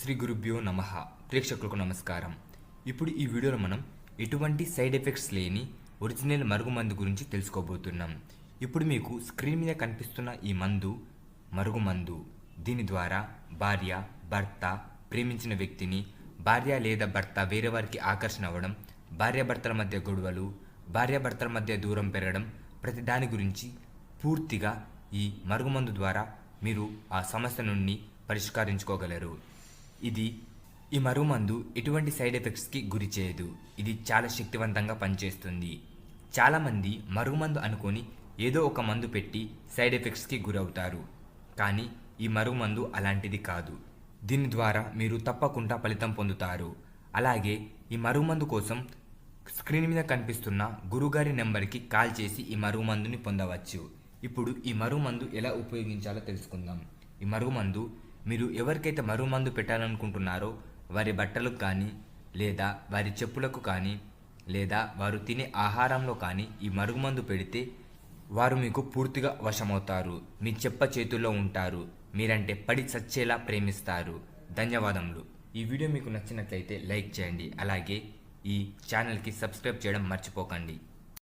శ్రీ గురుభ్యో నమ. ప్రేక్షకులకు నమస్కారం. ఇప్పుడు ఈ వీడియోలో మనం ఎటువంటి సైడ్ ఎఫెక్ట్స్ లేని ఒరిజినల్ మరుగు మందు గురించి తెలుసుకోబోతున్నాం. ఇప్పుడు మీకు స్క్రీన్ మీద కనిపిస్తున్న ఈ మందు మరుగు మందు దీని ద్వారా భార్య భర్త ప్రేమించిన వ్యక్తిని భార్య లేదా భర్త వేరే వారికి ఆకర్షణ అవ్వడం భార్యాభర్తల మధ్య గొడవలు భార్యాభర్తల మధ్య దూరం పెరగడం ప్రతి దాని గురించి పూర్తిగా ఈ మరుగుమందు ద్వారా మీరు ఆ సమస్య నుండి పరిష్కరించుకోగలరు. ఇది ఈ మరుమందు ఎటువంటి సైడ్ ఎఫెక్ట్స్కి గురి చేయదు. ఇది చాలా శక్తివంతంగా పనిచేస్తుంది. చాలామంది మరుగుమందు అనుకొని ఏదో ఒక మందు పెట్టి సైడ్ ఎఫెక్ట్స్కి గురవుతారు. కానీ ఈ మరుగుమందు అలాంటిది కాదు. దీని ద్వారా మీరు తప్పకుండా ఫలితం పొందుతారు. అలాగే ఈ మరుగుమందు కోసం స్క్రీన్ మీద కనిపిస్తున్న గురుగారి నెంబర్కి కాల్ చేసి ఈ మరుగుమందుని పొందవచ్చు. ఇప్పుడు ఈ మరుగుమందు ఎలా ఉపయోగించాలో తెలుసుకుందాం. ఈ మరుగుమందు మీరు ఎవరికైతే మరుగుమందు పెట్టాలనుకుంటున్నారో వారి బట్టలకు కానీ లేదా వారి చెప్పులకు కానీ లేదా వారు తినే ఆహారంలో కానీ ఈ మరుగుమందు పెడితే వారు మీకు పూర్తిగా వశమవుతారు. మీ చెప్ప చేతుల్లో ఉంటారు. మీరంటే పడి చచ్చేలా ప్రేమిస్తారు. ధన్యవాదములు. ఈ వీడియో మీకు నచ్చినట్లయితే లైక్ చేయండి. అలాగే ఈ ఛానల్కి సబ్స్క్రైబ్ చేయడం మర్చిపోకండి.